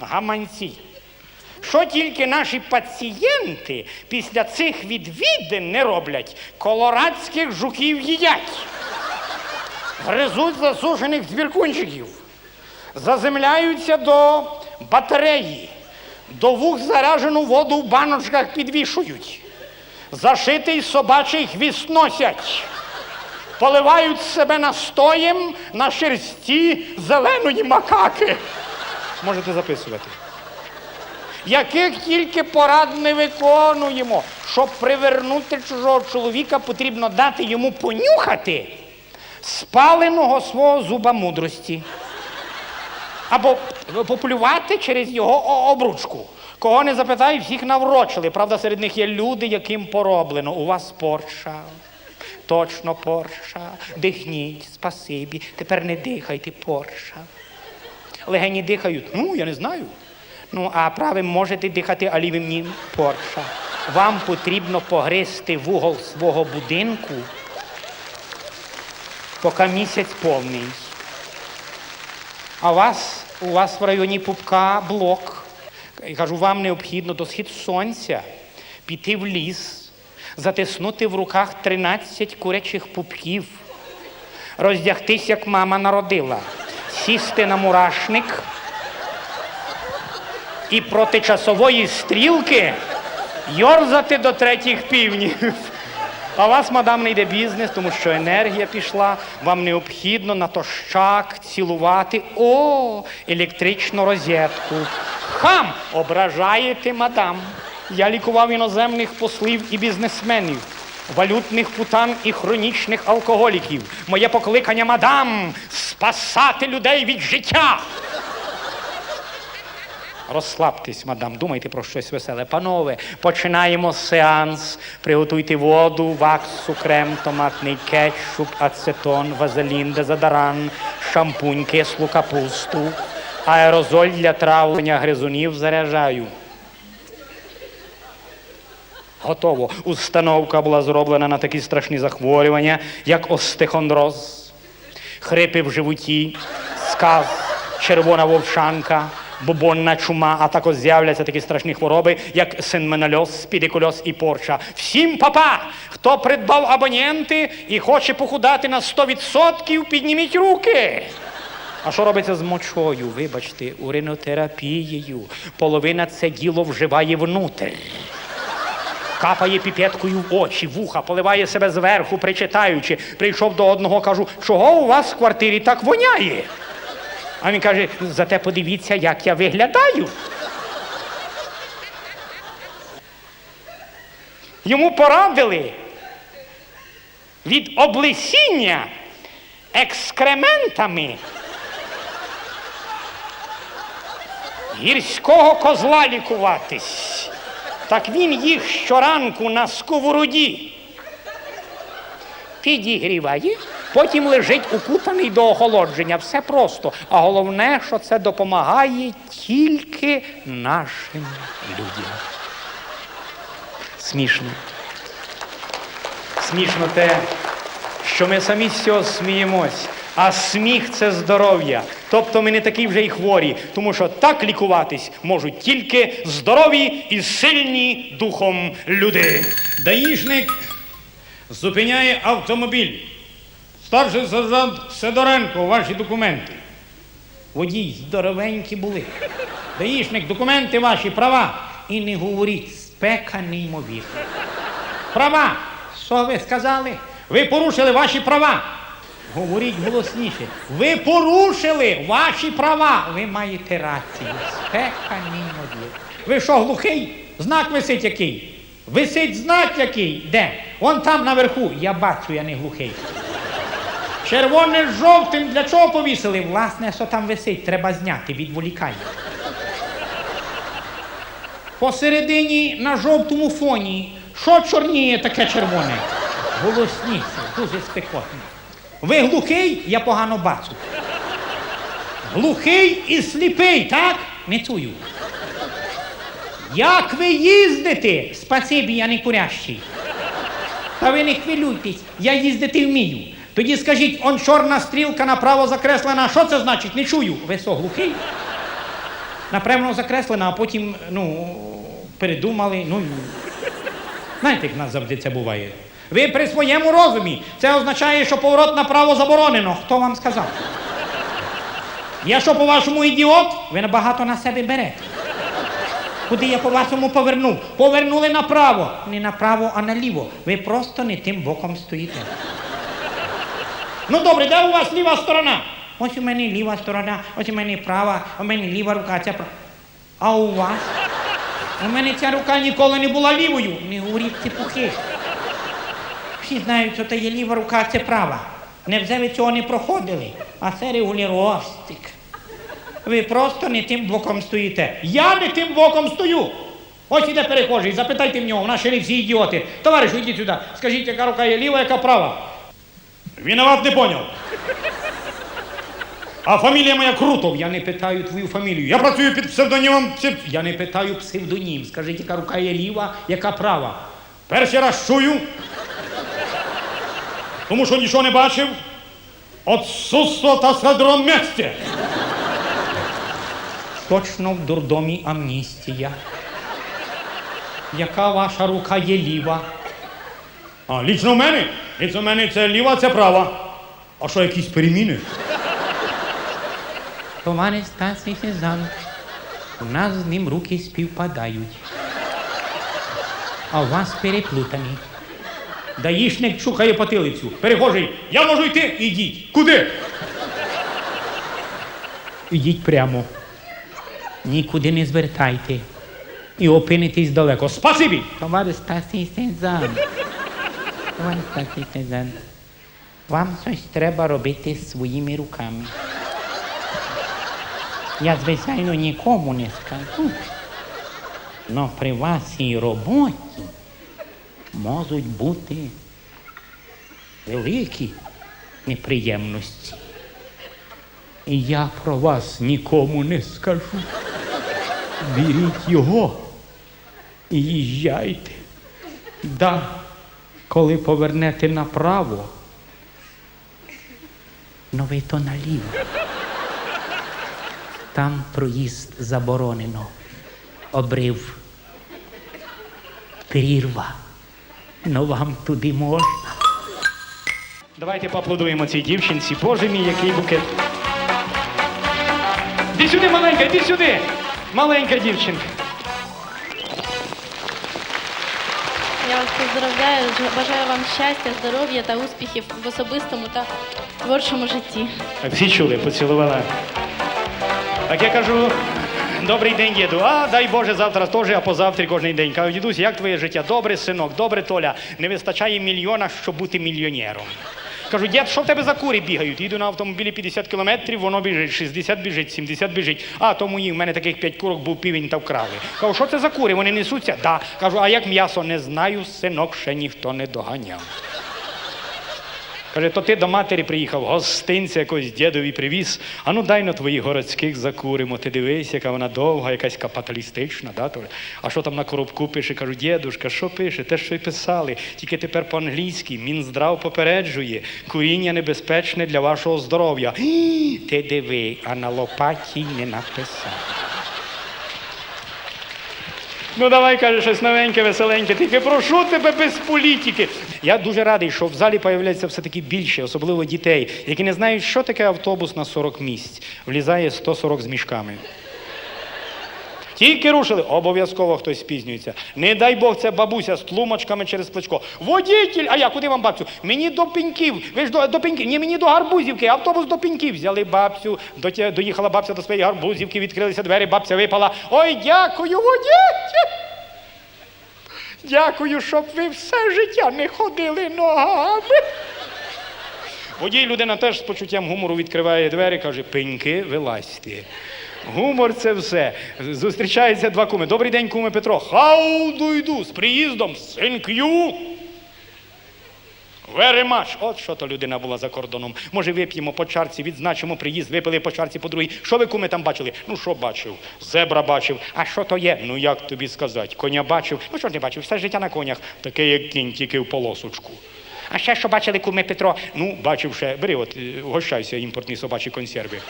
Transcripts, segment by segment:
Гаманці. Що тільки наші пацієнти після цих відвідин не роблять, колорадських жуків їдять, гризуть засушених збіркунчиків, заземляються до батареї, до вух заражену воду в баночках підвішують, зашитий собачий хвіст носять, поливають себе настоєм на шерсті зеленої макаки. Можете записувати. Яких тільки порад не виконуємо, щоб привернути чужого чоловіка, потрібно дати йому понюхати спаленого свого зуба мудрості. Або поплювати через його обручку. Кого не запитай, всіх наврочили. Правда, серед них є люди, яким пороблено. У вас порша. Точно порша. Дихніть, спасибі. Тепер не дихайте, порша. Легені дихають. Ну, я не знаю. Ну, а правим можете дихати, а лівим ні. Порша. Вам потрібно погризти вугол свого будинку, поки місяць повний. А вас, у вас в районі пупка блок. Я кажу, вам необхідно до схід сонця піти в ліс, затиснути в руках 13 курячих пупків, роздягтись, як мама народила, сісти на мурашник і проти часової стрілки йорзати до третіх півнів. А у вас, мадам, не йде бізнес, тому що енергія пішла. Вам необхідно натощак цілувати о, електричну розетку. Хам! Ображаєте, мадам. Я лікував іноземних послів і бізнесменів, валютних путан і хронічних алкоголіків. Моє покликання, мадам, спасати людей від життя. Розслабтесь, мадам, думайте про щось веселе. Панове, починаємо сеанс. Приготуйте воду, ваксу, крем, томатний кетчуп, ацетон, вазелін, дезодорант, шампунь, кислу капусту, аерозоль для травлення гризунів заряджаю. Готово. Установка була зроблена на такі страшні захворювання, як остехондроз, хрипи в животі, сказ, червона вовшанка, бубонна чума, а також з'являться такі страшні хвороби, як синменальоз, спідикульоз і порча. Всім папа! Хто придбав абоненти і хоче похудати на 100%, підніміть руки. А що робиться з мочою? Вибачте, уринотерапією. Половина це діло вживає внутрь. Капає піпеткою в очі, вуха, поливає себе зверху, причитаючи. Прийшов до одного, кажу, чого у вас в квартирі так воняє? А він каже, зате подивіться, як я виглядаю. Йому порадили від облесіння екскрементами гірського козла лікуватись. Так він їх щоранку на сковороді підігріває, потім лежить укутаний до охолодження. Все просто. А головне, що це допомагає тільки нашим людям. Смішно. Смішно те, що ми самі з цього сміємось. А сміх це здоров'я. Тобто ми не такі вже й хворі, тому що так лікуватись можуть тільки здорові і сильні духом люди. Даїшник зупиняє автомобіль. Старший сержант Сидоренко, ваші документи. Водій, здоровенькі були. Даїшник, документи ваші, права. І не говоріть, спека неймовірна. Права! Що ви сказали? Ви порушили ваші права. Говоріть голосніше. Ви порушили ваші права. Ви маєте рацію. Спека неймовірна. Ви що, глухий? Знак висить який? Висить знак який? Де? Вон там наверху. Я бачу, я не глухий. Червоне з жовтим для чого повісили? Власне, що там висить, треба зняти, відволікає. Посередині на жовтому фоні. Що чорніє таке червоне? Голосніше, дуже спекотно. Ви глухий? Я погано бачу. Глухий і сліпий, так? Не чую. Як ви їздите? Спасибі, я не курящий. Та ви не хвилюйтесь, я їздити вмію. Тоді скажіть, он чорна стрілка направо закреслена. Що це значить? Не чую. Ви що, глухий? Напевно, закреслена, а потім, ну, передумали. Ну, знаєте, як нас завжди це буває. Ви при своєму розумі. Це означає, що поворот направо заборонено. Хто вам сказав? Я що, по-вашому, ідіот? Ви набагато на себе берете. Куди я по-вашому повернув? Повернули направо. Не направо, а наліво. Ви просто не тим боком стоїте. Ну добре, де у вас ліва сторона? Ось у мене ліва сторона, ось у мене права, у мене ліва рука, ця права. А у вас? У мене ця рука ніколи не була лівою. Не говоріть цепухи. Всі знають, що це є ліва рука, це права. Невже ви цього не проходили? А це регулювастик. Ви просто не тим боком стоїте. Я не тим боком стою. Ось іде перехожий, запитайте в нього, в нас ще не всі ідіоти. Товаришу, йдіть сюди. Скажіть, яка рука є ліва, яка права. Він вас не поняв. А фамілія моя Крутов. Я не питаю твою фамілію. Я працюю під псевдонімом. Псев... Я не питаю псевдонім. Скажіть, яка рука є ліва, яка права. Перший раз чую. Тому що нічого не бачив. Отсутство та садроместе. Точно в дурдомі амністія. Яка ваша рука є ліва? А, лічно в мене? Лічно в мене це ліва, це права. А що, якісь переміни? Товариш старший сержант, у нас з ним руки співпадають. А у вас переплутані. Даїшник чухає потилицю. Перехожий, я можу йти? Ідіть. Куди? Ідіть прямо. Нікуди не звертайте. І опинитесь далеко. Спасибі! Товариш старший сержант. Товариш старший сержант. Вам щось треба робити своїми руками. Я, звичайно, нікому не скажу. Но при вашій роботі можуть бути великі неприємності. І я про вас нікому не скажу. Беріть його і їжджайте. Да, коли повернете направо, но ви то наліво. Там проїзд заборонено. Обрив. Прірва. Но вам туди можна. Давайте поаплодуємо цій дівчинці. Боже мій, який букет. Іди сюди, маленька, іди сюди. Маленька дівчинка. Я вас поздравляю, бажаю вам щастя, здоров'я та успіхів в особистому та творчому житті. Так, всі чули, поцілувала. Так я кажу, добрий день, діду. А дай Боже, завтра теж, а позавтра кожен день. Кажу, дідусь, як твоє життя? Добре, синок, добре, Толя. Не вистачає мільйона, щоб бути мільйонером. Кажу, дід, що в тебе за кури бігають? Їду на автомобілі 50 кілометрів, воно біжить, 60 біжить, 70 біжить. А тому їх, в мене таких 5 курок був півень та вкрали. Кажу, що це за кури? Вони несуться? Да. Кажу, а як м'ясо? Не знаю, синок, ще ніхто не доганяв. Каже, то ти до матері приїхав, гостинця якось дідові привіз. А ну дай на твоїх городських закуримо. Ти дивись, яка вона довга, якась капіталістична. Да? А що там на коробку пише? Кажу, дідушка, що пише? Те, що й писали. Тільки тепер по-англійськи. Мінздрав попереджує. Куріння небезпечне для вашого здоров'я. Ти диви, а на лопаті не написав. Ну давай, каже, щось новеньке, веселеньке. Тільки прошу тебе без політики. Я дуже радий, що в залі появляється все-таки більше, особливо дітей, які не знають, що таке автобус на 40 місць. Влізає 140 з мішками. Тільки рушили, обов'язково хтось спізнюється. Не дай Бог, це бабуся з тлумочками через плечко. Водітель! А я куди вам бабцю? Мені до пеньків. Ви ж до, до пеньків. Ні, мені до гарбузівки. Автобус до пеньків. Взяли бабцю, доїхала бабця до своєї гарбузівки, відкрилися двері, бабця випала. Ой, дякую, водітель! Дякую, щоб ви все життя не ходили ногами. Водій людина теж з почуттям гумору відкриває двері, каже, пеньки, вилазьте. Гумор це все. Зустрічаються два куми. Добрий день, куме Петро. Хауду йду з приїздом, синк'ю. Very much. От що то людина була за кордоном. Може, вип'ємо по чарці, відзначимо приїзд, випили по чарці по другій. Що ви, куми, там бачили? Ну, що бачив? Зебра бачив. А що то є? Ну як тобі сказати? Коня бачив. Ну що ж не бачив? Все життя на конях. Таке, як кінь, тільки в полосочку. А ще що бачили куми Петро? Ну, бачив ще. Бери, от, е, гощайся імпортні собачі консерви.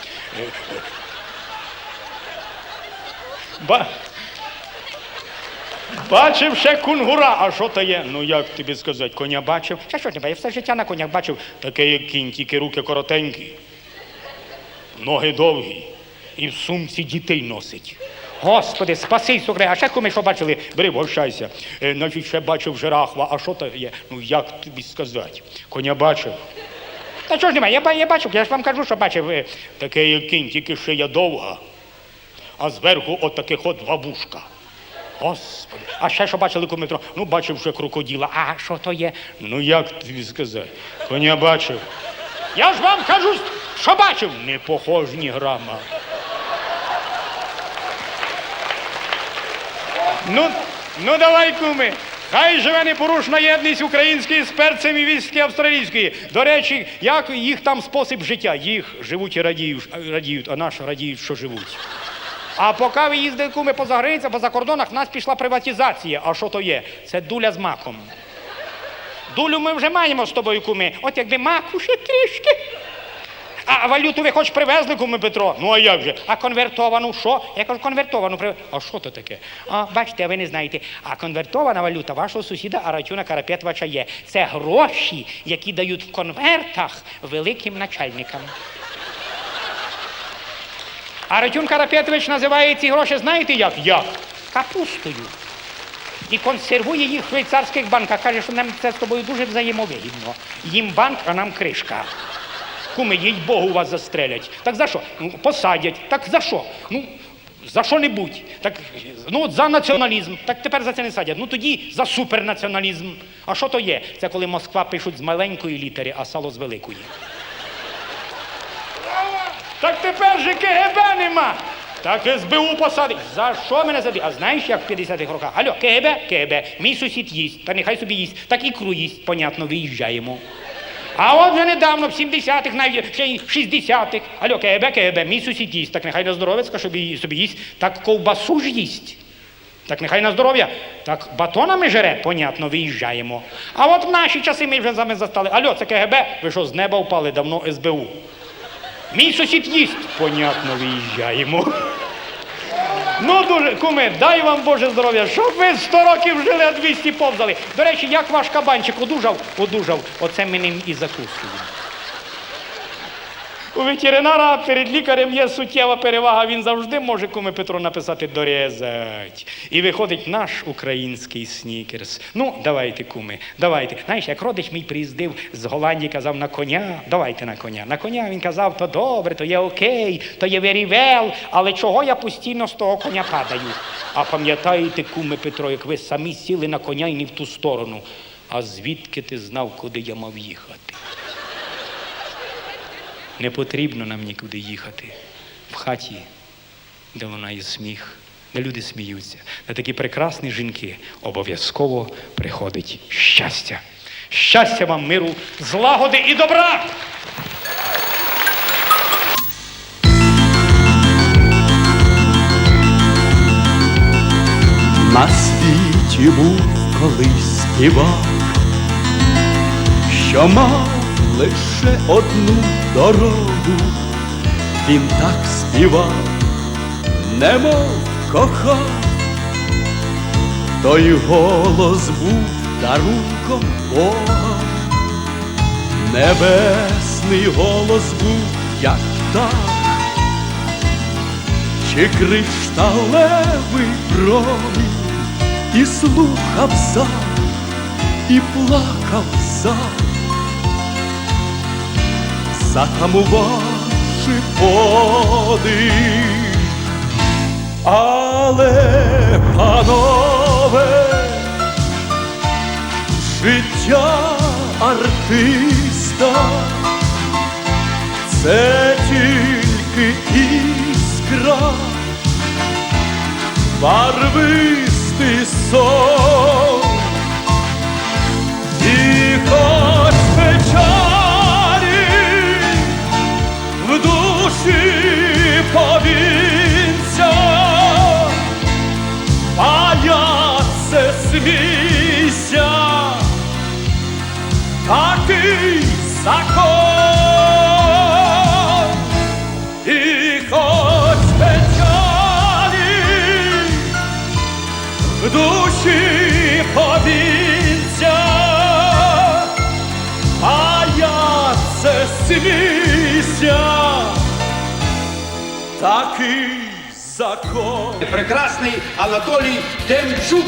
Е, Ба... Бачив ще кунгура, а що то є? Ну як тобі сказати, коня бачив? Та що тебе, я все життя на конях бачив, таке як кінь, тільки руки коротенькі, ноги довгі, і в сумці дітей носить. Господи, спаси, сукре, а ще куми, що бачили? Бери, вгощайся. Е, значить, ще бачив жирафа, а що то є? Ну як тобі сказати? Коня бачив. Та чого ж немає, я, ба- я бачив, я ж вам кажу, що бачив. е, Таке як кінь, тільки шия довга, а зверху от таких от два вушка. Господи, а ще що бачили куметро? Ну, бачив ще крокоділа. А що то є? Ну як тобі сказати? Коня бачив. Я ж вам кажу, що бачив. Не похож ні грама. Ну, ну давай, куми. Хай живе непорушна єдність української з перцем і вістки австралійської. До речі, як їх там спосіб життя? Їх живуть і радіють, радіють, а наші радіють, що живуть. А поки ви їздили куми поза границя, поза кордонах, в нас пішла приватизація. А що то є? Це дуля з маком. Дулю ми вже маємо з тобою, куми. От якби маку ще трішки. А валюту ви хоч привезли, куми Петро? Ну а як же? А конвертовану що? Я кажу, конвертовану привезли. А що то таке? А бачите, ви не знаєте. А конвертована валюта вашого сусіда Аратюна Карапетвача є. Це гроші, які дають в конвертах великим начальникам. Аратюн Карапетович називає ці гроші, знаєте як? Як? Капустою. І консервує їх в швейцарських банках. Каже, що нам це з тобою дуже взаємовигідно. Їм банк, а нам кришка. Куми, їй Богу вас застрелять. Так за що? Ну, посадять. Так за що? Ну, за що-небудь. Так, ну, за націоналізм. Так тепер за це не садять. Ну тоді за супернаціоналізм. А що то є? Це коли Москва пишуть з маленької літери, а сало з великої. Так тепер же КГБ нема. Так СБУ посадить. За що мене садить? А знаєш, як в 50-х роках? Алло, КГБ, КГБ, мій сусід їсть, та нехай собі їсть. Так ікру їсть, понятно, виїжджаємо. А от вже недавно, в 70-х, навіть ще й в 60-х. Алло, КГБ, КГБ, мій сусід їсть, так нехай на здоровецька собі, собі їсть, так ковбасу ж їсть. Так нехай на здоров'я. Так батонами жере, понятно, виїжджаємо. А от в наші часи ми вже застали. Алло, це КГБ, ви що, з неба впали давно СБУ. Мій сусід їсть. Понятно, виїжджаємо. Ну, дуже, куме, дай вам Боже здоров'я, щоб ви 100 років жили, а 200 повзали. До речі, як ваш кабанчик одужав? Одужав. Оце ми ним і закусуємо. У ветеринара перед лікарем є суттєва перевага. Він завжди може куме Петро написати дорізать. І виходить наш український снікерс. Ну, давайте, куми, давайте. Знаєш, як родич мій приїздив з Голландії, казав на коня, давайте на коня. На коня він казав, то добре, то є окей, то є well, але чого я постійно з того коня падаю? А пам'ятаєте, куме Петро, як ви самі сіли на коня і не в ту сторону. А звідки ти знав, куди я мав їхати? Не потрібно нам нікуди їхати. В хаті, де лунає сміх, де люди сміються, де такі прекрасні жінки обов'язково приходить щастя. Щастя вам, миру, злагоди і добра! На світі був колись співак, що мав лише одну дорогу, він так співав, немов кохав, той голос був дарунком Бога, небесний голос був, як птах. Чи кришталевий промінь, і слухав за, і плакав за, затамувавши подих. Але, панове, життя артиста це тільки іскра, барвистий сон, бійся, такий закон. І хоч печалі в душі повінця, а я це смійся, такий закон. Прекрасний Анатолій Демчук.